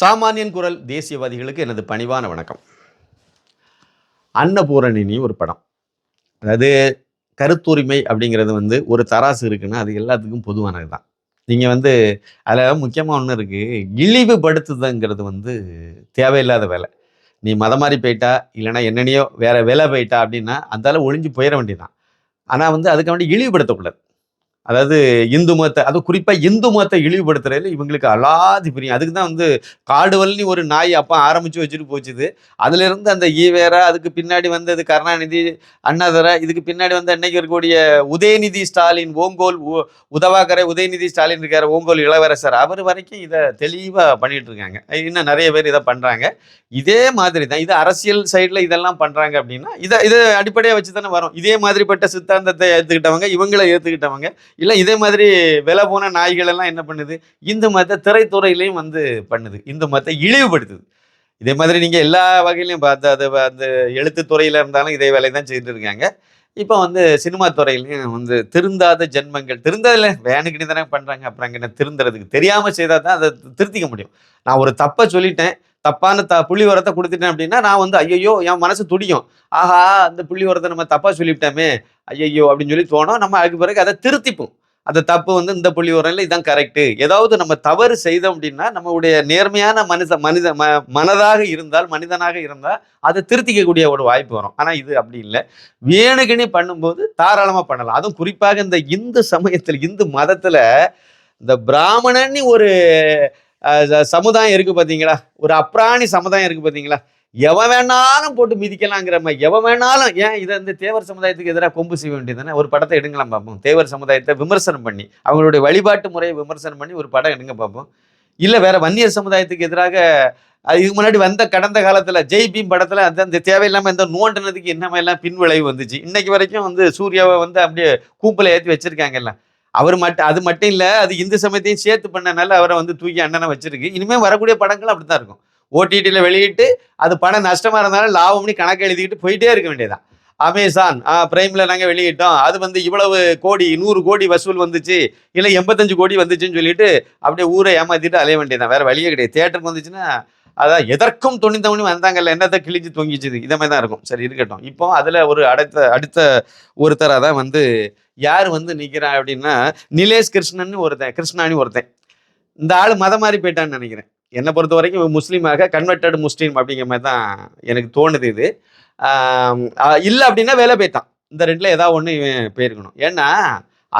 சாமானியன் குரல் தேசியவாதிகளுக்கு எனது பணிவான வணக்கம். அன்னபூரணினி ஒரு படம். அதாவது கருத்துரிமை அப்படிங்கிறது வந்து ஒரு தராசு இருக்குன்னா அது எல்லாத்துக்கும் பொதுவானது தான். நீங்கள் வந்து அதில் முக்கியமாக ஒன்று இருக்குது இழிவுபடுத்துதுங்கிறது வந்து தேவையில்லாத வேலை. நீ மதம் மாதிரி போயிட்டா இல்லைன்னா என்னென்னையோ வேறு வேலை போயிட்டா அப்படின்னா அந்தால ஒழிஞ்சு போயிட வேண்டியதான் ஆனால் வந்து அதுக்கு வேண்டி இழிவுபடுத்தக்கூடாது. அதாவது இந்து மதத்தை அது குறிப்பாக இந்து மதத்தை இழிவுபடுத்துறதுல இவங்களுக்கு அலாதி பிரியம். அதுக்கு தான் வந்து காடுவல்னி ஒரு நாய் அப்பா ஆரம்பித்து வச்சுட்டு போச்சுது. அதுலேருந்து அந்த ஈவேரா அதுக்கு பின்னாடி வந்தது கருணாநிதி அண்ணாதரா இதுக்கு பின்னாடி வந்து அன்னைக்கு இருக்கக்கூடிய உதயநிதி ஸ்டாலின் ஓங்கோல் உ- உதவாக்கரை உதயநிதி ஸ்டாலின் இருக்கார் ஓங்கோல் இளவரசர். அவர் வரைக்கும் இதை தெளிவாக பண்ணிட்டு இருக்காங்க. இன்னும் நிறைய பேர் இதை பண்ணுறாங்க இதே மாதிரி தான் இது அரசியல் சைடில் இதெல்லாம் பண்ணுறாங்க அப்படின்னா இதை இதை அடிப்படையாக வச்சு தானே வரும். இதே மாதிரிப்பட்ட சித்தாந்தத்தை ஏற்றுக்கிட்டவங்க இவங்களை ஏற்றுக்கிட்டவங்க இல்லை இதே மாதிரி விலை போன நாய்கள் எல்லாம் என்ன பண்ணுது? இந்து மதத்தை திரைத்துறையிலையும் வந்து பண்ணுது. இந்து மதத்தை இழிவுபடுத்துது. இதே மாதிரி நீங்கள் எல்லா வகையிலையும் பார்த்து அது அந்த எழுத்துத்துறையில் இருந்தாலும் இதே வேலையை தான் செய்துட்டு இருக்காங்க. இப்போ வந்து சினிமா துறையிலையும் வந்து திருந்தாத ஜென்மங்கள் திருந்ததில்ல வேணுக்கிட்டு தானே பண்ணுறாங்க அப்புறம் அங்கே என்ன திருந்துறதுக்கு தெரியாமல் செய்தால் தான் அதை திருத்திக்க முடியும். நான் ஒரு தப்பை சொல்லிட்டேன். தப்பான த புள்ளி உரத்தை கொடுத்துட்டேன் அப்படின்னா நான் வந்து ஐயோ என் மனசு துடிக்கும். ஆஹா அந்த புள்ளி உரத்தை நம்ம தப்பாக சொல்லிவிட்டோமே ஐயோ அப்படின்னு சொல்லி தோணும். நம்ம அதுக்கு பிறகு அதை திருத்திப்போம். அந்த தப்பு வந்து இந்த புள்ளி உரம்ல இதான் கரெக்டு ஏதாவது நம்ம தவறு செய்தோம் அப்படின்னா நம்மளுடைய நேர்மையான மனித மனித ம மனதாக இருந்தால் மனிதனாக இருந்தால் அதை திருத்திக்கக்கூடிய ஒரு வாய்ப்பு வரும். ஆனால் இது அப்படி இல்லை. வேணுகினே பண்ணும்போது தாராளமாக பண்ணலாம். அதுவும் குறிப்பாக இந்த இந்து சமயத்தில் இந்து மதத்தில் இந்த பிராமணன்னு ஒரு சமுதாயம் இருக்குது பார்த்தீங்களா ஒரு அப்ராணி சமுதாயம் இருக்குது பார்த்தீங்களா எவன் வேணாலும் போட்டு மிதிக்கலாங்கிற மாதிரி எவன் வேணாலும் ஏன் இதை இந்த தேவர் சமுதாயத்துக்கு எதிராக கொம்பு செய்ய வேண்டியதுதானே? ஒரு படத்தை எடுங்கலாம் பார்ப்போம் தேவர் சமுதாயத்தை விமர்சனம் பண்ணி அவங்களுடைய வழிபாட்டு முறையை விமர்சனம் பண்ணி ஒரு படம் எடுங்க பார்ப்போம் இல்லை வேற வன்னியர் சமுதாயத்துக்கு எதிராக இதுக்கு முன்னாடி வந்த கடந்த காலத்தில் ஜெய் பீம் படத்தில் அந்த அந்த தேவையில்லாமல் இந்த நோண்டினதுக்கு என்ன எல்லாம் பின்விளைவு வந்துச்சு? இன்னைக்கு வரைக்கும் வந்து சூர்யாவை வந்து அப்படியே கூப்பில் ஏற்றி வச்சிருக்காங்கல்ல அவர் மட்டும் அது மட்டும் இல்லை அது இந்து சமயத்தையும் சேர்த்து பண்ணனால அவரை வந்து தூக்கி அண்ணனை வச்சிருக்கு. இனிமேல் வரக்கூடிய படங்கள் அப்படித்தான் இருக்கும். ஓடிடியில் வெளியிட்டு அது படம் நஷ்டமாக இருந்தாலும் லாபம்னு கணக்கு எழுதிக்கிட்டு போயிட்டே இருக்க வேண்டியதான் அமேசான் பிரைமில் நாங்கள் வெளியிட்டோம். அது வந்து இவ்வளவு கோடி நூறு கோடி வசூல் வந்துச்சு இல்லை எண்பத்தஞ்சு கோடி வந்துச்சுன்னு சொல்லிட்டு அப்படியே ஊரை ஏமாற்றிட்டு அலைய வேண்டியதான் வேறு வழியே கிடையாது. தேட்டருக்கு வந்துச்சுன்னா அதான் எதற்கும் துணிந்தவனும் வந்தாங்கல்ல என்னத்தை கிழிஞ்சு தொங்கிச்சுது? இதை மாதிரி தான் இருக்கும். சரி இருக்கட்டும். இப்போ அதில் ஒரு அடுத்த அடுத்த ஒருத்தராக தான் வந்து யார் வந்து நிற்கிறான் அப்படின்னா நிலேஷ் கிருஷ்ணன் ஒருத்தன் கிருஷ்ணானி ஒருத்தன். இந்த ஆள் மதம் மாதிரி போயிட்டான்னு நினைக்கிறேன். என்னை பொறுத்த வரைக்கும் முஸ்லீமாக கன்வெர்டட் முஸ்லீம் அப்படிங்கிற மாதிரி தான் எனக்கு தோணுது இது. இல்லை அப்படின்னா வேலை போயிட்டான். இந்த ரெண்டில் ஏதாவது ஒன்று இவன் போயிருக்கணும். ஏன்னா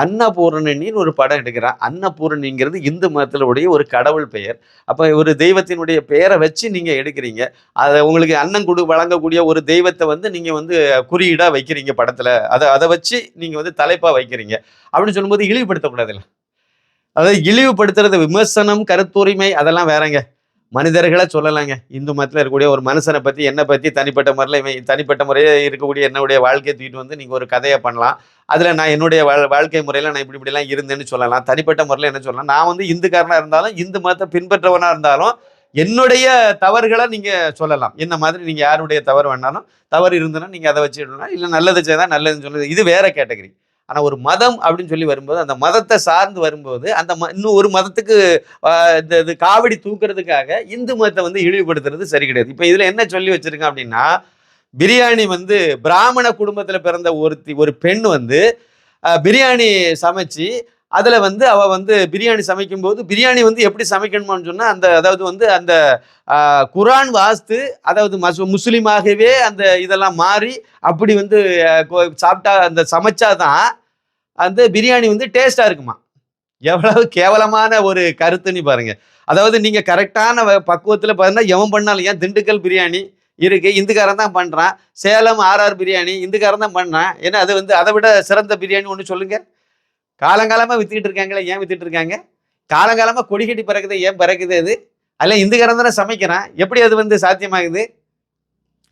அன்னபூரணின்னு ஒரு படம் எடுக்கிறான். அன்னபூரணிங்கிறது இந்து மதத்தினுடைய ஒரு கடவுள் பெயர். அப்போ ஒரு தெய்வத்தினுடைய பெயரை வச்சு நீங்கள் எடுக்கிறீங்க. அதை உங்களுக்கு அன்னம் கொடு வழங்கக்கூடிய ஒரு தெய்வத்தை வந்து நீங்கள் வந்து குறியீடாக வைக்கிறீங்க படத்தில். அதை அதை வச்சு நீங்கள் வந்து தலைப்பாக வைக்கிறீங்க. அப்படின்னு சொல்லும்போது இழிவுபடுத்தக்கூடாதுல்ல. அதாவது இழிவுபடுத்துறது விமர்சனம் கருத்துரிமை அதெல்லாம் வேறங்க. மனிதர்களை சொல்லலாங்க. இந்து மதத்தில் இருக்கக்கூடிய ஒரு மனுஷனை பற்றி என்னை பற்றி தனிப்பட்ட முறையில் இவன் தனிப்பட்ட முறையில் இருக்கக்கூடிய என்னுடைய வாழ்க்கையை தூக்கிட்டு வந்து நீங்கள் ஒரு கதையை பண்ணலாம். அதில் நான் என்னுடைய வாழ் வாழ்க்கை முறையில் நான் இப்படி இப்படிலாம் இருந்தேன்னு சொல்லலாம். தனிப்பட்ட முறையில் என்ன சொல்லலாம்? நான் வந்து இந்துக்காரனாக இருந்தாலும் இந்து மதத்தை பின்பற்றவனாக இருந்தாலும் என்னுடைய தவறுகளை நீங்கள் சொல்லலாம். என்ன மாதிரி நீங்கள் யாருடைய தவறு வேணாலும் தவறு இருந்ததுன்னா நீங்கள் அதை வச்சுடலாம் இல்லை நல்லது செய்தால் நல்லதுன்னு சொல்லுது இது வேறு கேட்டகரி. ஆனால் ஒரு மதம் அப்படின்னு சொல்லி வரும்போது அந்த மதத்தை சார்ந்து வரும்போது அந்த ம இன்னும் ஒரு மதத்துக்கு இந்த இது காவடி தூக்குறதுக்காக இந்து மதத்தை வந்து இழிவுபடுத்துறது சரி கிடையாது. இப்போ இதில் என்ன சொல்லி வச்சுருக்கேன் அப்படின்னா பிரியாணி வந்து பிராமண குடும்பத்தில் பிறந்த ஒருத்தி ஒரு பெண் வந்து பிரியாணி சமைச்சு அதில் வந்து அவள் வந்து பிரியாணி சமைக்கும்போது பிரியாணி வந்து எப்படி சமைக்கணுமான்னு சொன்னால் அந்த அதாவது வந்து அந்த குரான் வாஸ்து அதாவது மசு முஸ்லீமாகவே அந்த இதெல்லாம் மாறி அப்படி வந்து சாப்பிட்டா அந்த சமைச்சா தான் அந்த பிரியாணி வந்து டேஸ்ட்டாக இருக்குமா? எவ்வளவு கேவலமான ஒரு கருத்துன்னு பாருங்கள் அதாவது நீங்கள் கரெக்டான பக்குவத்தில் பார்த்தீங்கன்னா எவன் பண்ணாலும் ஏன் திண்டுக்கல் பிரியாணி இருக்கு இந்துக்காரன் தான் பண்ணுறான் சேலம் ஆர்ஆர் பிரியாணி இந்துக்காரன் தான் பண்ணுறான் ஏன்னா அது வந்து அதை விட சிறந்த பிரியாணி ஒன்று சொல்லுங்கள் காலங்காலமாக வித்துக்கிட்டு இருக்காங்களே ஏன் வித்துட்டு இருக்காங்க? காலங்காலமாக கொடி கட்டி பறக்குது ஏன் பறக்குது அது? அதில் இந்துக்காரன் தானே சமைக்கிறான். எப்படி அது வந்து சாத்தியமாகுது?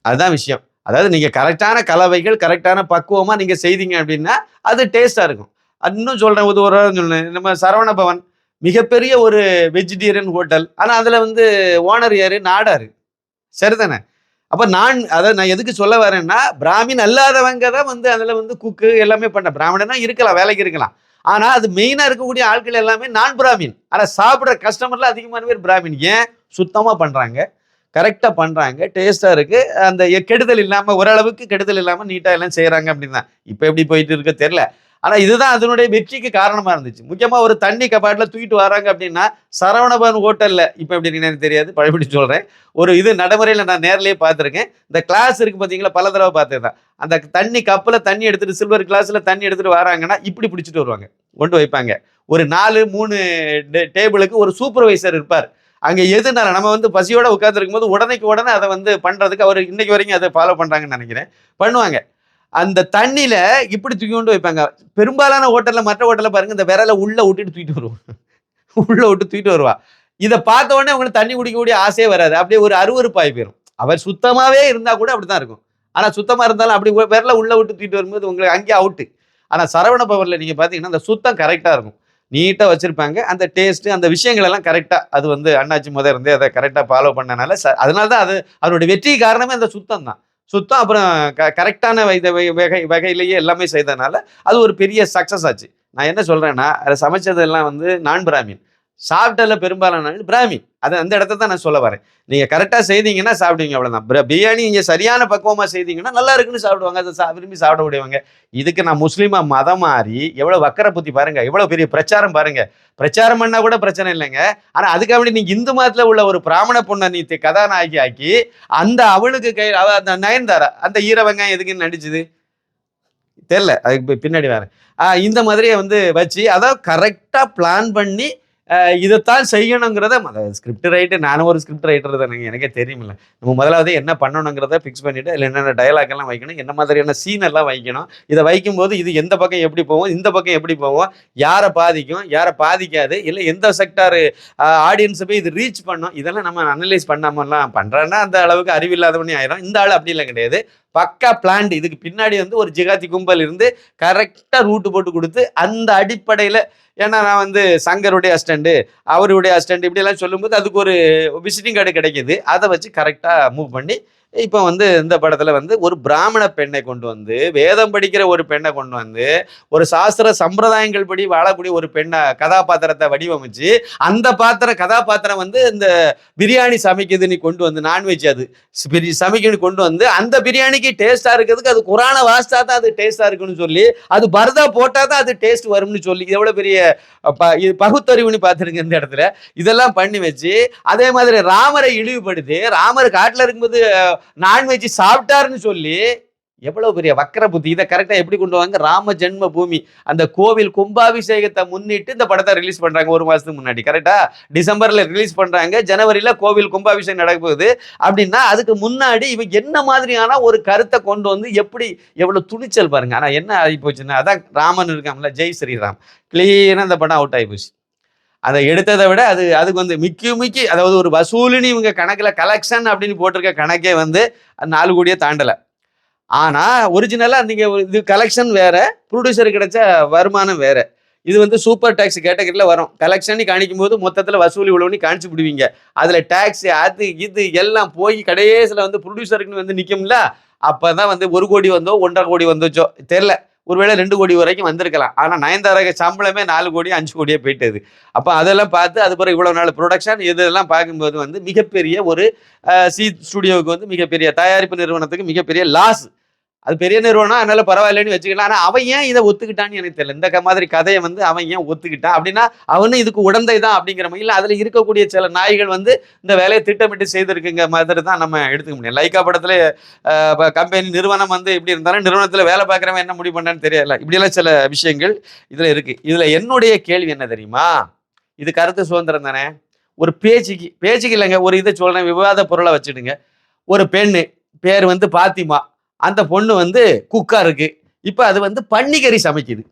அதுதான் விஷயம். அதாவது நீங்கள் கரெக்டான கலவைகள் கரெக்டான பக்குவமாக நீங்கள் செய்தீங்க அப்படின்னா அது டேஸ்ட்டாக இருக்கும். இன்னும் சொல்கிறேன் ஒரு ஒரு சொல்கிறேன் நம்ம சரவண பவன் மிகப்பெரிய ஒரு வெஜிடேரியன் ஹோட்டல் ஆனால் அதில் வந்து ஓனர் யார்? நாடார். சரிதானே? அப்போ நான் அதை நான் எதுக்கு சொல்ல வரேன்னா பிராமின் அல்லாதவங்க தான் வந்து அதில் வந்து குக்கு எல்லாமே பண்ண பிராமணனா இருக்கலாம் வேலைக்கு இருக்கலாம். ஆனால் அது மெயினாக இருக்கக்கூடிய ஆட்கள் எல்லாமே நான் பிராமின் ஆனால் சாப்பிட்ற கஸ்டமர்ல அதிகமான பேர் பிராமின் ஏன்? சுத்தமாக பண்ணுறாங்க கரெக்டாக பண்ணுறாங்க டேஸ்ட்டாக இருக்குது அந்த கெடுதல் இல்லாமல் ஓரளவுக்கு கெடுதல் இல்லாமல் நீட்டாக எல்லாம் செய்கிறாங்க அப்படின்னு தான் இப்போ எப்படி போயிட்டு இருக்க தெரில ஆனால் இதுதான் அதனுடைய வெற்றிக்கு காரணமாக இருந்துச்சு. முக்கியமாக ஒரு தண்ணி கபாட்டில் தூக்கிட்டு வராங்க அப்படின்னா சரவணபவன் ஹோட்டலில் இப்போ எப்படி என்னன்னு எனக்கு தெரியாது பழபடி சொல்கிறேன் ஒரு இது நடைமுறையில் நான் நேரிலேயே பார்த்துருக்கேன். இந்த கிளாஸ் இருக்கு பார்த்தீங்களா பல தடவை பார்த்துருந்தேன் அந்த தண்ணி கப்பில் தண்ணி எடுத்துட்டு சில்வர் கிளாஸில் தண்ணி எடுத்துகிட்டு வராங்கன்னா இப்படி பிடிச்சிட்டு வருவாங்க. கொண்டு வைப்பாங்க. ஒரு நாலு மூணு டே- டேபிளுக்கு ஒரு சூப்பர்வைசர் இருப்பார். அங்கே எதுனால நம்ம வந்து பசியோட உட்காந்துருக்கும் போது உடனேக்கு உடனே அதை வந்து பண்ணுறதுக்கு அவர் இன்னைக்கு வரைக்கும் அதை ஃபாலோ பண்ணுறாங்கன்னு நினைக்கிறேன். பண்ணுவாங்க. அந்த தண்ணியில இப்படி தூக்கி கொண்டு வைப்பாங்க பெரும்பாலான ஹோட்டல்ல மற்ற ஹோட்டல்ல பாருங்க இந்த விரலை உள்ள விட்டுட்டு தூக்கிட்டு வருவான். உள்ள விட்டு தூக்கிட்டு வருவா இதை பார்த்த உடனே உங்களுக்கு தண்ணி குடிக்கக்கூடிய ஆசையே வராது. அப்படியே ஒரு அருவருப்பாய் போயிடும் அவர் சுத்தமாவே இருந்தா கூட அப்படிதான் இருக்கும். ஆனா சுத்தமா இருந்தாலும் அப்படி விரல உள்ள விட்டு தூக்கிட்டு வரும்போது உங்களுக்கு அங்கேயே அவுட்டு ஆனா சரவண பவர்ல நீங்க பாத்தீங்கன்னா அந்த சுத்தம் கரெக்டா இருக்கும். நீட்டாக வச்சிருப்பாங்க. அந்த டேஸ்ட் அந்த விஷயங்கள் எல்லாம் கரெக்டாக அது வந்து அண்ணாச்சி முதல் இருந்தே அதை கரெக்டாக ஃபாலோ பண்ணனால ச அதனால தான் அது அதனுடைய வெற்றி காரணமே அந்த சுத்தம் தான் சுத்தம் அப்புறம் க கரெக்டான வைத வகை வகை வகையிலேயே எல்லாமே செய்ததுனால அது ஒரு பெரிய சக்ஸஸ் ஆச்சு. நான் என்ன சொல்கிறேன்னா அதை சமைச்சதெல்லாம் வந்து நான் பிராமின் சாப்பிட்டதில் பெரும்பாலான பிராமின் அது அந்த இடத்த தான் நான் சொல்ல வரேன். நீங்கள் கரெக்டாக செய்தீங்கன்னா சாப்பிடுவீங்க அவ்வளோதான் பிரியாணி நீங்கள் சரியான பக்குவமாக செய்தீங்கன்னா நல்லா இருக்குன்னு சாப்பிடுவாங்க. அதை சா விரும்பி முடியவங்க இதுக்கு நான் முஸ்லீமாக மதம் மாறி எவ்வளோ வக்கர புத்தி பாருங்கள் எவ்வளோ பெரிய பிரச்சாரம் பாருங்கள் பிரச்சாரம் பண்ணால் கூட பிரச்சனை இல்லைங்க. ஆனால் அதுக்காக வேண்டி நீங்கள் இந்து மதத்தில் உள்ள ஒரு பிராமண பொண்ணை நீ கதாநாயகி ஆக்கி அந்த அவளுக்கு கை அவ அந்த நயன்தாரா அந்த ஈர எதுக்குன்னு நடிச்சுது? தெரில அதுக்கு பின்னாடி வரேன். இந்த மாதிரியே வந்து வச்சு அதான் கரெக்டாக பிளான் பண்ணி இதைத்தான் செய்யணுங்கிறத ஸ்கிரிப்ட் ரைட்டு நானும் ஒரு ஸ்கிரிப்ட் ரைட்டர் எனக்கே தெரியுமில்ல. நம்ம முதலாவது என்ன பண்ணணுங்கிறத ஃபிக்ஸ் பண்ணிவிட்டு இல்லை என்னென்ன டயலாக் எல்லாம் வைக்கணும் என்ன மாதிரியான சீன் எல்லாம் வைக்கணும் இதை வைக்கும்போது இது எந்த பக்கம் எப்படி போகும் இந்த பக்கம் எப்படி போகும் யாரை பாதிக்கும் யாரை பாதிக்காது இல்லை எந்த செக்டார் ஆடியன்ஸை போய் இது ரீச் பண்ணும் இதெல்லாம் நம்ம அனலைஸ் பண்ணாமலாம் பண்ணுறேன்னா அந்த அளவுக்கு அறிவில்லாதவனே ஆயிரும். இந்த ஆள் அப்படிலாம் கிடையாது. பக்கா பிளான்ட் இதுக்கு பின்னாடி வந்து ஒரு ஜிகாதி கும்பல் இருந்து கரெக்டாக ரூட்டு போட்டு கொடுத்து அந்த அடிப்படையில் ஏன்னா நான் வந்து சங்கருடைய அஸ்டண்டு அவருடைய அஸ்டண்ட் இப்படியெல்லாம் சொல்லும்போது அதுக்கு ஒரு விசிட்டிங் கார்டு கிடைக்கிது. அதை வச்சு கரெக்டாக மூவ் பண்ணி இப்போ வந்து இந்த படத்தில் வந்து ஒரு பிராமண பெண்ணை கொண்டு வந்து வேதம் படிக்கிற ஒரு பெண்ணை கொண்டு வந்து ஒரு சாஸ்திர சம்பிரதாயங்கள் படி வாழக்கூடிய ஒரு பெண்ணை கதாபாத்திரத்தை வடிவமைச்சு அந்த பாத்திர கதாபாத்திரம் வந்து இந்த பிரியாணி சமைக்குதுன்னு கொண்டு வந்து நான்வெஜ் அது. சமைக்கணும்னு கொண்டு வந்து அந்த பிரியாணிக்கு டேஸ்டா இருக்கிறதுக்கு அது குரான வாஸ்தா தான் அது டேஸ்டா இருக்குன்னு சொல்லி அது பரதா போட்டா தான் அது டேஸ்ட் வரும்னு சொல்லி எவ்வளோ எவ்வளவு பெரிய ப- இது பகுத்தறிவுன்னு பார்த்துருங்க இந்த இடத்துல. இதெல்லாம் பண்ணி வச்சு அதே மாதிரி ராமரை இழிவுபடுத்தி ராமர் காட்டுல இருக்கும்போது நான்வெஜ் சாப்பிட்டாருன்னு சொல்லி எவ்வளவு பெரிய வக்கர புத்தி. இதை கரெக்டா எப்படி கொண்டு வாங்க? ராம ஜென்ம பூமி அந்த கோவில் கும்பாபிஷேகத்தை முன்னிட்டு இந்த படத்தை ரிலீஸ் பண்றாங்க ஒரு மாசத்துக்கு முன்னாடி. கரெக்டா டிசம்பர்ல ரிலீஸ் பண்றாங்க. ஜனவரியில கோவில் கும்பாபிஷேகம் நடக்க போகுது. அப்படின்னா அதுக்கு முன்னாடி இவன் என்ன மாதிரியான ஒரு கருத்தை கொண்டு வந்து எப்படி எவ்வளவு துணிச்சல் பாருங்க. ஆனா என்ன ஆகி போச்சுன்னா அதான் ராமன் இருக்காமல ஜெய் ஸ்ரீராம். கிளீனா அந்த படம் அவுட் ஆகி போச்சு. அதை எடுத்ததை விட அது அதுக்கு வந்து மிக்கி மிக்கி அதாவது ஒரு வசூலினி இவங்க கணக்கில் கலெக்ஷன் அப்படின்னு போட்டிருக்க கணக்கே வந்து நாலு கோடியே தாண்டலை. ஆனால் ஒரிஜினலாக நீங்கள் இது கலெக்ஷன் வேறு ப்ரொடியூசர் கிடைச்ச வருமானம் வேறு. இது வந்து சூப்பர் டேக்ஸ் கேட்டகரியில் வரும். கலெக்ஷன் காணிக்கும் போது மொத்தத்தில் வசூலி இவ்வளோன்னு காணிச்சு விடுவீங்க அதில் டேக்ஸ் அது இது எல்லாம் போய் கடைசியில் வந்து ப்ரொடியூசருக்குன்னு வந்து நிற்கும்ல அப்போ தான் வந்து ஒரு கோடி வந்தோ ஒன்றரை கோடி வந்துச்சோ தெரில ஒருவேளை ரெண்டு கோடி வரைக்கும் வந்திருக்கலாம். ஆனால் நயன்தாரக சம்பளமே நாலு கோடி அஞ்சு கோடியே போயிட்டது. அப்போ அதெல்லாம் பார்த்து அது பிறகு இவ்வளோ நாள் ப்ரொடக்ஷன் இதெல்லாம் பார்க்கும்போது வந்து மிகப்பெரிய ஒரு சி ஸ்டுடியோவுக்கு வந்து மிகப்பெரிய தயாரிப்பு நிறுவனத்துக்கு மிகப்பெரிய லாஸ் அது பெரிய நிறுவனம் அதனால பரவாயில்லைன்னு வச்சுக்கலாம். ஆனால் அவன் ஏன் இதை ஒத்துக்கிட்டான்னு எனக்கு தெரியல. இந்த மாதிரி கதையை வந்து அவன் ஏன் ஒத்துக்கிட்டான் அப்படின்னா அவனும் இதுக்கு உடந்தை தான் அப்படிங்கிற மாதிரி. இல்லை அதில் இருக்கக்கூடிய சில நாய்கள் வந்து இந்த வேலையை திட்டமிட்டு செய்திருக்குங்க மாதிரி தான் நம்ம எடுத்துக்க முடியும். லைக்கா படத்தில் கம்பெனி நிறுவனம் வந்து இப்படி இருந்தாலும் நிறுவனத்தில் வேலை பார்க்குறவன் என்ன முடிவு பண்ணான்னு தெரியல. இப்படியெல்லாம் சில விஷயங்கள் இதில் இருக்கு. இதில் என்னுடைய கேள்வி என்ன தெரியுமா? இது கருத்து சுதந்திரம் தானே? ஒரு பேச்சுக்கு பேச்சுக்கு இல்லைங்க. ஒரு இதை சொல்கிறேன் விவாத பொருளை வச்சுடுங்க. ஒரு பெண்ணு பேர் வந்து பாத்திமா. அந்த பொண்ணு வந்து குக்காக இருக்கு. இப்போ அது வந்து பன்னிக்கறி சமைக்குது.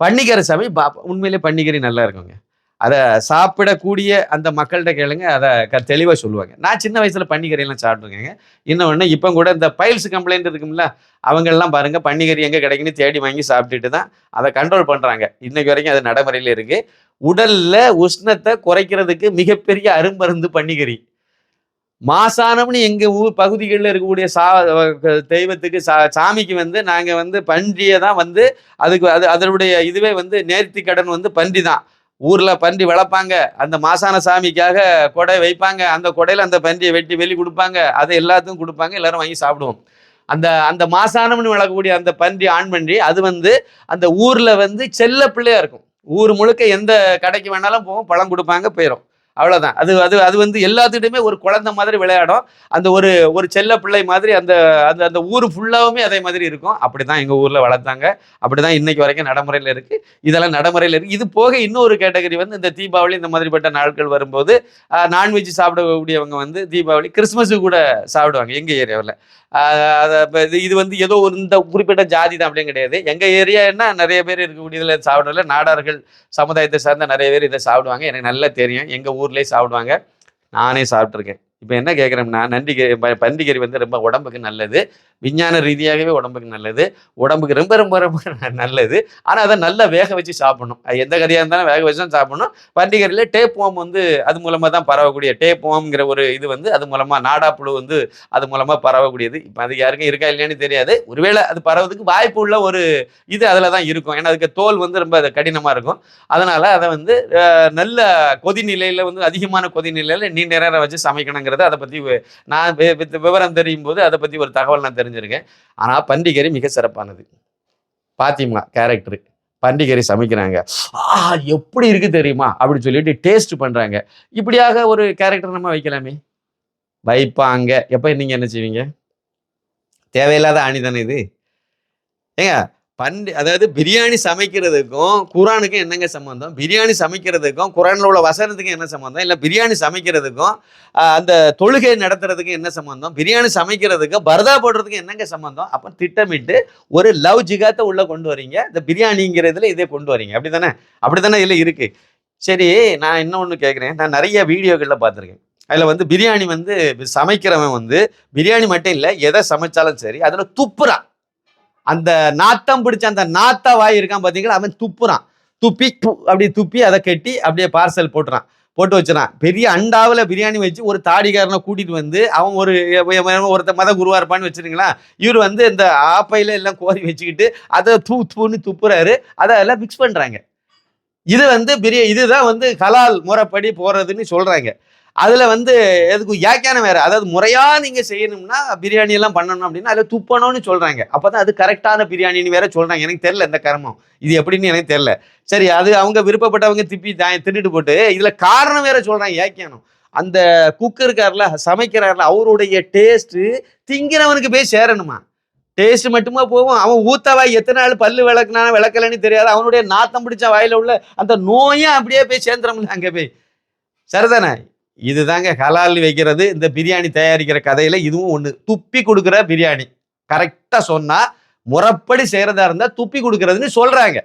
பன்னிக்கறி சமை உண்மையிலே பன்னிக்கறி நல்லா இருக்குங்க. அதை சாப்பிடக்கூடிய அந்த மக்கள்கிட்ட கேளுங்க அதை க தெளிவாக சொல்லுவாங்க. நான் சின்ன வயசில் பன்னிக்கறியெல்லாம் சாப்பிட்ருக்கேங்க இன்னொன்று இப்போ கூட இந்த பைல்ஸ் கம்ப்ளைண்ட் இருக்கும்ல அவங்கெல்லாம் பாருங்கள் பன்னிக்கறி எங்கே கிடைக்குன்னு தேடி வாங்கி சாப்பிட்டுட்டு தான் அதை கண்ட்ரோல் பண்ணுறாங்க இன்னைக்கு வரைக்கும் அது நடைமுறையில் இருக்குது உடலில் உஷ்ணத்தை குறைக்கிறதுக்கு மிகப்பெரிய அருமருந்து பன்னிக்கறி மாசானம்னு எங்க ஊர் பகுதிகளில் இருக்கக்கூடிய சா தெய்வத்துக்கு சா சாமிக்கு வந்து நாங்க வந்து பன்றியை தான் வந்து அதுக்கு அது அதனுடைய இதுவே வந்து நேர்த்தி கடன் வந்து பன்றி தான். ஊர்ல பன்றி வளர்ப்பாங்க. அந்த மாசான சாமிக்காக கொடை வைப்பாங்க. அந்த கொடையில அந்த பன்றியை வெட்டி வெளி கொடுப்பாங்க. அதை எல்லாத்துக்கும் கொடுப்பாங்க. எல்லாரும் வாங்கி சாப்பிடுவோம். அந்த அந்த மாசானம்னு வளர்க்கக்கூடிய அந்த பன்றி ஆண் பன்றி அது வந்து அந்த ஊர்ல வந்து செல்ல பிள்ளையா இருக்கும். ஊர் முழுக்க எந்த கடைக்கு வேணாலும் போவோம். பழம் கொடுப்பாங்க போயிடும் அவ்வளவுதான். அது அது அது வந்து எல்லாத்துக்கிட்டையுமே ஒரு குழந்தை மாதிரி விளையாடும். அந்த ஒரு ஒரு செல்ல பிள்ளை மாதிரி அந்த அந்த அந்த ஊர் ஃபுல்லாவுமே அதே மாதிரி இருக்கும். அப்படிதான் எங்க ஊர்ல வளர்த்தாங்க. அப்படிதான் இன்னைக்கு வரைக்கும் நடைமுறையில் இருக்கு. இதெல்லாம் நடைமுறையில் இருக்கு. இது போக இன்னொரு கேட்டகரி வந்து இந்த தீபாவளி இந்த மாதிரிப்பட்ட நாட்கள் வரும்போது நான்வெஜ் சாப்பிடக்கூடியவங்க வந்து தீபாவளி கிறிஸ்மஸு கூட சாப்பிடுவாங்க எங்க ஏரியாவில். இது வந்து ஏதோ ஒரு இந்த குறிப்பிட்ட ஜாதி தான் அப்படின்னு கிடையாது. எங்க ஏரியான்னா நிறைய பேர் இருக்கக்கூடியதில் சாப்பிடல நாடார்கள் சமுதாயத்தை சார்ந்த நிறைய பேர் இதை சாப்பிடுவாங்க. எனக்கு நல்லா தெரியும். எங்கள் ஊர்லேயே சாப்பிடுவாங்க. நானே சாப்பிட்ருக்கேன் இப்போ என்ன கேட்குறோம்னா நன்றி பன்றிக்கறி வந்து ரொம்ப உடம்புக்கு நல்லது. விஞ்ஞான ரீதியாகவே உடம்புக்கு நல்லது. உடம்புக்கு ரொம்ப ரொம்ப ரொம்ப நல்லது. ஆனால் அதை நல்லா வேக வச்சு சாப்பிடணும். அது எந்த கறியாக இருந்தாலும் வேக வச்சு தான் சாப்பிடணும். பண்டிகரில் டேப் ஓம் வந்து அது மூலமாக தான் பரவக்கூடிய டேப் ஓம்ங்கிற ஒரு இது வந்து அது மூலமாக நாடாப்புழு வந்து அது மூலமாக பரவக்கூடியது. இப்போ அது யாருக்கும் இருக்கா இல்லையான்னு தெரியாது. ஒருவேளை அது பரவதுக்கு வாய்ப்பு உள்ள ஒரு இது அதில் தான் இருக்கும். ஏன்னா அதுக்கு தோல் வந்து ரொம்ப கடினமாக இருக்கும். அதனால் அதை வந்து நல்ல கொதிநிலையில் வந்து அதிகமான கொதிநிலையில் நீண்ட நேரம் வச்சு சமைக்கணுங்கிறத அதை பற்றி நான் விவரம் தெரியும் போது அதை பற்றி ஒரு தகவல் நான் தெரிஞ்சிருக்கேன். ஆனால் பண்டிகரி மிக சிறப்பானது. பாத்திமா கேரக்டரு பண்டிகரி சமைக்கிறாங்க. ஆ எப்படி இருக்கு தெரியுமா? அப்படின்னு சொல்லிட்டு டேஸ்ட் பண்றாங்க. இப்படியாக ஒரு கேரக்டர் நம்ம வைக்கலாமே? வைப்பாங்க. எப்போ நீங்க என்ன செய்வீங்க? தேவையில்லாத ஆணி தானே இது? ஏங்க பண்டி அதாவது பிரியாணி சமைக்கிறதுக்கும் குரானுக்கும் என்னங்க சம்மந்தம் பிரியாணி சமைக்கிறதுக்கும் குரானில் உள்ள வசனத்துக்கும் என்ன சம்மந்தம் இல்லை பிரியாணி சமைக்கிறதுக்கும் அந்த தொழுகை நடத்துறதுக்கும் என்ன சம்மந்தம் பிரியாணி சமைக்கிறதுக்கும் பரதா போடுறதுக்கும் என்னங்க சம்மந்தம் அப்போ திட்டமிட்டு ஒரு லவ் ஜிகாத்தை உள்ளே கொண்டு வரீங்க. இந்த பிரியாணிங்கிறதுல இதே கொண்டு வரீங்க. அப்படி தானே அப்படி தானே இதில் இருக்குது சரி நான் இன்னொன்று கேட்குறேன் நான் நிறைய வீடியோக்களில் பார்த்துருக்கேன். அதில் வந்து பிரியாணி வந்து சமைக்கிறவன் வந்து பிரியாணி மட்டும் இல்லை எதை சமைச்சாலும் சரி அதில் துப்புறான். அந்த நாத்தம் பிடிச்ச அந்த நாத்தா வாய் இருக்கான் பார்த்தீங்களா அவன் துப்புறான். துப்பி அப்படி துப்பி அதை கட்டி அப்படியே பார்சல் போட்டுறான். போட்டு வச்சுறான் பெரிய அண்டாவில் பிரியாணி வச்சு ஒரு தாடிக்காரனை கூட்டிகிட்டு வந்து அவன் ஒரு ஒருத்த மத குருவாக இருப்பான்னு வச்சுருங்களேன் இவர் வந்து இந்த ஆப்பையில எல்லாம் கோரி வச்சுக்கிட்டு அதை தூ தூன்னு துப்புறாரு. அதை எல்லாம் மிக்ஸ் பண்ணுறாங்க இது வந்து பெரிய இதுதான் வந்து கலால் முறைப்படி போகிறதுன்னு சொல்கிறாங்க அதில் வந்து எதுக்கு ஏக்கான வேறு. அதாவது முறையாக நீங்கள் செய்யணும்னா பிரியாணி எல்லாம் பண்ணணும் அப்படின்னா அதில் துப்பணும்னு சொல்கிறாங்க அப்போ தான் அது கரெக்டான பிரியாணின்னு வேற சொல்கிறாங்க எனக்கு தெரில இந்த கர்மம். இது எப்படின்னு எனக்கு தெரில சரி அது அவங்க விருப்பப்பட்டவங்க திப்பி தின்னுட்டு போட்டு இதில் காரணம் வேற சொல்கிறாங்க ஏக்கணும் அந்த குக்கருக்காரில் இருக்கார்ல சமைக்கிறார்ல அவருடைய டேஸ்ட்டு திங்கிறவனுக்கு போய் சேரணுமா? டேஸ்ட் மட்டுமா போவோம் அவன் ஊத்தவாய் எத்தனை நாள் பல்லு விளக்குனா விளக்கலன்னு தெரியாது. அவனுடைய நாத்தம் பிடிச்ச வாயில உள்ள அந்த நோயும் அப்படியே போய் சேர்ந்துடமுல்ல அங்கே போய். சரிதானே? இதுதாங்க ஹலால் வைக்கிறது. இந்த பிரியாணி தயாரிக்கிற கதையில இதுவும் ஒன்று துப்பி கொடுக்குற பிரியாணி. கரெக்டாக சொன்னால் முறப்படி செய்கிறதா இருந்தால் துப்பி கொடுக்குறதுன்னு சொல்கிறாங்க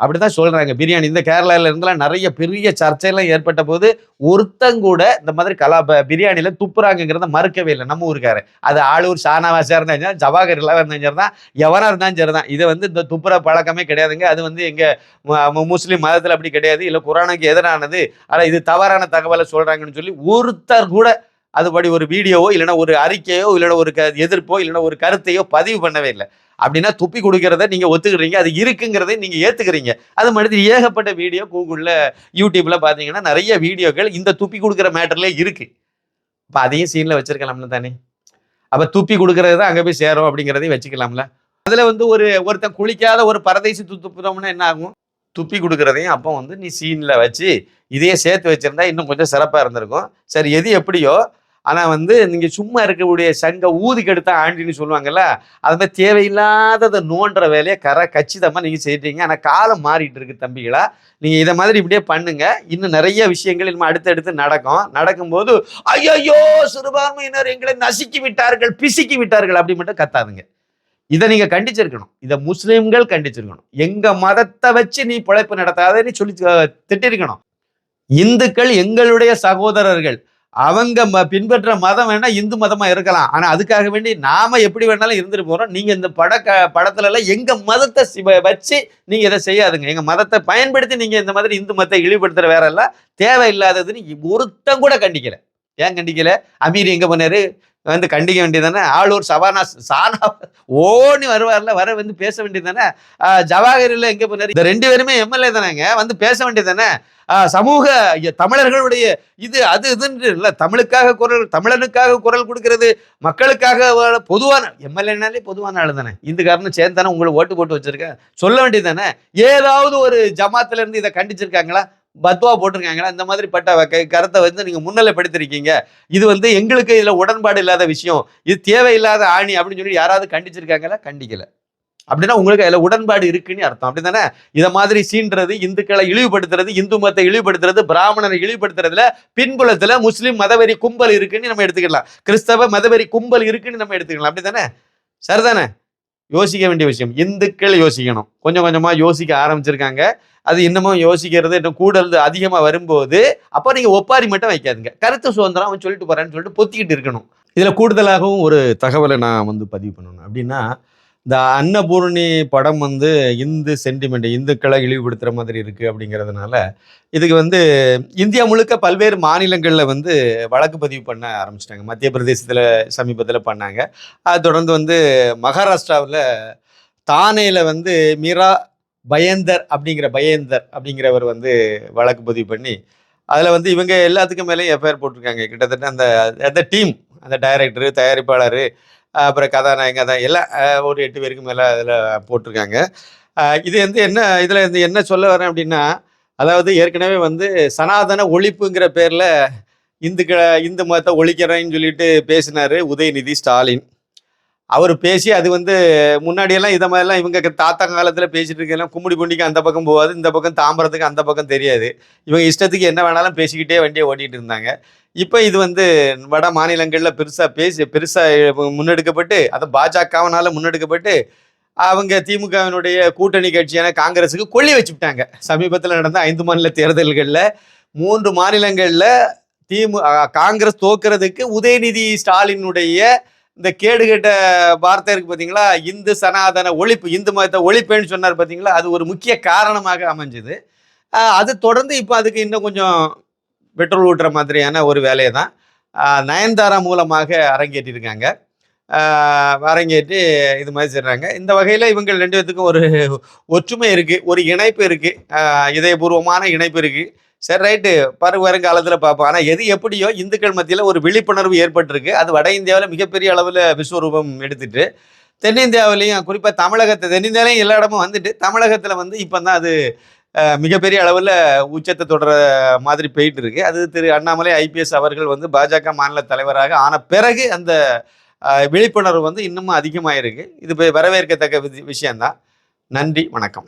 அப்படிதான் சொல்றாங்க. பிரியாணி இந்த கேரளால இருந்தெல்லாம் நிறைய பெரிய சர்ச்சையெல்லாம் ஏற்பட்ட போது ஒருத்தங்க கூட இந்த மாதிரி கலா பிரியாணியில் துப்புறாங்கிறத மறுக்கவே இல்லை. நம்ம ஊருக்காரு அது ஆளூர் ஷானாவாசியா இருந்தா ஜவாகர் இல்லாம இருந்தாலும் சரிதான் எவனா இருந்தாலும் சரிதான் இதை வந்து இந்த துப்புற பழக்கமே கிடையாதுங்க. அது வந்து எங்க முஸ்லீம் மதத்துல அப்படி கிடையாது. இல்ல குரானுக்கு எதிரானது. ஆனா இது தவறான தகவலை சொல்றாங்கன்னு சொல்லி ஒருத்தர் கூட அதுபடி ஒரு வீடியோவோ இல்லைன்னா ஒரு அறிக்கையோ இல்லைன்னா ஒரு எதிர்ப்போ இல்லைன்னா ஒரு கருத்தையோ பதிவு பண்ணவே இல்லை. அப்படின்னா துப்பி கொடுக்கறத நீங்கள் ஒத்துக்கிறீங்க. அது இருக்குங்கிறதையும் நீங்கள் ஏற்றுக்கிறீங்க அது மாதிரி ஏகப்பட்ட வீடியோ கூகுளில் யூடியூப்பில் பார்த்தீங்கன்னா நிறைய வீடியோக்கள் இந்த துப்பி கொடுக்குற மேட்டர்லேயே இருக்குது இப்போ அதையும் சீனில் வச்சுருக்கலாம்ல தானே? அப்போ துப்பி கொடுக்கறது தான் அங்கே போய் சேரும் அப்படிங்கிறதையும் வச்சுக்கலாம்ல. அதில் வந்து ஒரு ஒருத்தன் குளிக்காத ஒரு பரதேசி துப்புறோம்னா என்ன ஆகும்? துப்பி கொடுக்குறதையும் அப்போ வந்து நீ சீனில் வச்சு இதையே சேர்த்து வச்சுருந்தா இன்னும் கொஞ்சம் சிறப்பாக இருந்திருக்கும். சரி எது எப்படியோ ஆனால் வந்து நீங்கள் சும்மா இருக்கக்கூடிய சங்க ஊதி கெடுத்தா ஆண்டின்னு சொல்லுவாங்கல்ல அது மாதிரி தேவையில்லாததை நோன்ற வேலையை கர கச்சிதமாக நீங்கள் செய்கிறீங்க ஆனால் காலம் மாறிட்டு இருக்கு தம்பிகளா. நீங்கள் இதை மாதிரி இப்படியே பண்ணுங்க. இன்னும் நிறைய விஷயங்கள் இனிமேல் அடுத்தடுத்து நடக்கும். நடக்கும்போது ஐயோ சிறுபான்மையினர் எங்களை நசுக்கி விட்டார்கள் பிசுக்கி விட்டார்கள் அப்படி மட்டும் கத்தாதுங்க. இதை நீங்கள் கண்டிச்சிருக்கணும். இதை முஸ்லீம்கள் கண்டிச்சிருக்கணும். எங்கள் மதத்தை வச்சு நீ பிழைப்பு நடத்தாதன்னு சொல்லி திட்டிருக்கணும். இந்துக்கள் எங்களுடைய சகோதரர்கள். அவங்க பின்பற்ற மதம் வேணா இந்து மதமாக இருக்கலாம். ஆனால் அதுக்காக வேண்டி நாம எப்படி வேணாலும் இருந்துட்டு போகிறோம் நீங்கள் இந்த பட படத்துல எங்கள் மதத்தை மதத்தை வச்சு நீங்கள் இதை செய்யாதுங்க. எங்கள் மதத்தை பயன்படுத்தி நீங்கள் இந்த மாதிரி இந்து மதத்தை இழிவுபடுத்துகிற வேற எல்லாம் தேவையில்லாததுன்னு ஒருத்தம் கூட கண்டிக்கல. ஏன் கண்டிக்கல? அமீர் எங்கே போனார்? வந்து கண்டிக்க வேண்டியதானே ஆளூர் சபானா சானா ஓன்னு வருவார்ல வர வந்து பேச வேண்டியதானே ஜவாஹரில் எங்க போனாரு? இந்த ரெண்டு பேருமே எம்எல்ஏ தானேங்க. வந்து பேச வேண்டியதானே தானே சமூக தமிழர்களுடைய இது அது இதுன்னு இல்லை தமிழுக்காக குரல் தமிழனுக்காக குரல் கொடுக்கறது மக்களுக்காக பொதுவான எம்எல்ஏனாலே பொதுவான ஆள் தானே. இந்துக்காரன்னு சேர்ந்து தானே உங்களை ஓட்டு போட்டு வச்சிருக்கேன். சொல்ல வேண்டியது தானே. ஏதாவது ஒரு ஜமாத்துல இருந்து இதை கண்டிச்சிருக்காங்களா? பத்வா போட்டிருக்காங்களா? இந்த மாதிரி பட்ட கருத்தை வந்து நீங்க முன்னிலைப்படுத்திருக்கீங்க இது வந்து எங்களுக்கு இதுல உடன்பாடு இல்லாத விஷயம். இது தேவையில்லாத ஆணி அப்படின்னு சொல்லி யாராவது கண்டிச்சிருக்காங்களா? கண்டிக்கல. அப்படின்னா உங்களுக்கு அதில் உடன்பாடு இருக்குன்னு அர்த்தம். அப்படி தானே இதை மாதிரி சீன்றது இந்துக்களை இழிவுபடுத்துறது இந்து மதத்தை இழிவுபடுத்துறது பிராமணரை இழிவுபடுத்துறதுல பின்புலத்தில் முஸ்லீம் மதவெறி கும்பல் இருக்குன்னு நம்ம எடுத்துக்கலாம். கிறிஸ்தவ மதவெறி கும்பல் இருக்குன்னு நம்ம எடுத்துக்கலாம். அப்படி தானே சரிதானே? யோசிக்க வேண்டிய விஷயம். இந்துக்கள் யோசிக்கணும். கொஞ்சம் கொஞ்சமாக யோசிக்க ஆரம்பிச்சிருக்காங்க. அது இன்னமும் யோசிக்கிறது இன்னும் கூடல் அதிகமாக வரும்போது அப்போ நீங்கள் ஒப்பாரி மட்டும் வைக்காதீங்க. கருத்து சுதந்திரம் அவன் சொல்லிட்டு போகிறான்னு சொல்லிட்டு பொத்திக்கிட்டு இருக்கணும். இதில் கூடுதலாகவும் ஒரு தகவலை நான் வந்து பதிவு பண்ணணும். அப்படின்னா இந்த அன்னபூரணி படம் வந்து இந்து சென்டிமெண்ட் இந்துக்களை இழிவுபடுத்துகிற மாதிரி இருக்குது அப்படிங்கிறதுனால இதுக்கு வந்து இந்தியா முழுக்க பல்வேறு மாநிலங்களில் வந்து வழக்கு பதிவு பண்ண ஆரம்பிச்சிட்டாங்க. மத்திய பிரதேசத்தில் சமீபத்தில் பண்ணாங்க. அது தொடர்ந்து வந்து மகாராஷ்டிராவில் தானேல வந்து மீரா பயந்தர் அப்படிங்கிற பயந்தர் அப்படிங்கிறவர் வந்து வழக்கு பதிவு பண்ணி அதில் வந்து இவங்க எல்லாத்துக்கும் மேலேயும் எஃப்ஐஆர் போட்டிருக்காங்க. கிட்டத்தட்ட அந்த அந்த டீம் அந்த டைரக்டரு தயாரிப்பாளர் அப்புறம் கதாநாயகன் அதான் எல்லாம் ஒரு எட்டு பேருக்கு மேலே அதில் போட்டிருக்காங்க. இது வந்து என்ன இதில் வந்து என்ன சொல்ல வரேன் அப்படின்னா அதாவது ஏற்கனவே வந்து சனாதன ஒழிப்புங்கிற பேரில் இந்துக்களை இந்து மதத்தை ஒழிக்கிறேன்னு சொல்லிட்டு பேசினாரு உதயநிதி ஸ்டாலின். அவர் பேசி அது வந்து முன்னாடியெல்லாம் இதை மாதிரிலாம் இவங்க தாத்தா காலத்தில் பேசிட்டு இருக்கலாம் கும்முடி பொண்டிக்கு அந்த பக்கம் போகாது இந்த பக்கம் தாம்பரத்துக்கு அந்த பக்கம் தெரியாது. இவங்க இஷ்டத்துக்கு என்ன வேணாலும் பேசிக்கிட்டே வண்டியை ஓட்டிகிட்டு இருந்தாங்க. இப்போ இது வந்து வட மாநிலங்களில் பெருசாக பேசி பெருசாக முன்னெடுக்கப்பட்டு அதை பாஜகவினால முன்னெடுக்கப்பட்டு அவங்க திமுகவினுடைய கூட்டணி கட்சியான காங்கிரஸுக்கு கொள்ளி வச்சுவிட்டாங்க சமீபத்தில் நடந்த ஐந்து மாநில தேர்தல்களில் மூன்று மாநிலங்களில் திமு காங்கிரஸ் தோக்கிறதுக்கு உதயநிதி ஸ்டாலினுடைய இந்த கேடுகெட்ட வார்த்தை இருக்கு பார்த்தீங்களா இந்து சனாதன ஒழிப்பு இந்து மதத்தை ஒழிப்பேன்னு சொன்னார் பார்த்தீங்களா அது ஒரு முக்கிய காரணமாக அமைஞ்சுது. அது தொடர்ந்து இப்போ அதுக்கு இன்னும் கொஞ்சம் பெட்ரோல் ஊட்டுற மாதிரியான ஒரு வேலையை தான் நயன்தாரா மூலமாக அரங்கேற்றிருக்காங்க. அரங்கேற்றி இது மாதிரி செய்கிறாங்க இந்த வகையில் இவங்க ரெண்டு பேத்துக்கும் ஒரு ஒற்றுமை இருக்குது ஒரு இணைப்பு இருக்குது இதயபூர்வமான இணைப்பு இருக்குது சரி ரைட்டு. பரு வருங்காலத்தில் பார்ப்போம். ஆனால் எது எப்படியோ இந்துக்கள் மத்தியில் ஒரு விழிப்புணர்வு ஏற்பட்டிருக்கு. அது வட இந்தியாவில் மிகப்பெரிய அளவில் விஸ்வரூபம் எடுத்துட்டு தென்னிந்தியாவிலையும் குறிப்பாக தமிழகத்தை தென்னிந்தியாவிலையும் எல்லா இடமும் வந்துட்டு தமிழகத்தில் வந்து இப்போ தான் அது மிகப்பெரிய அளவில் உச்சத்தை தொடர மாதிரி போயிட்டு இருக்கு அது திரு அண்ணாமலை ஐபிஎஸ் அவர்கள் வந்து பாஜக மாநில தலைவராக ஆன பிறகு அந்த விழிப்புணர்வு வந்து இன்னமும் அதிகமாயிருக்கு. இது வரவேற்கத்தக்க வி- விஷயம்தான். நன்றி வணக்கம்.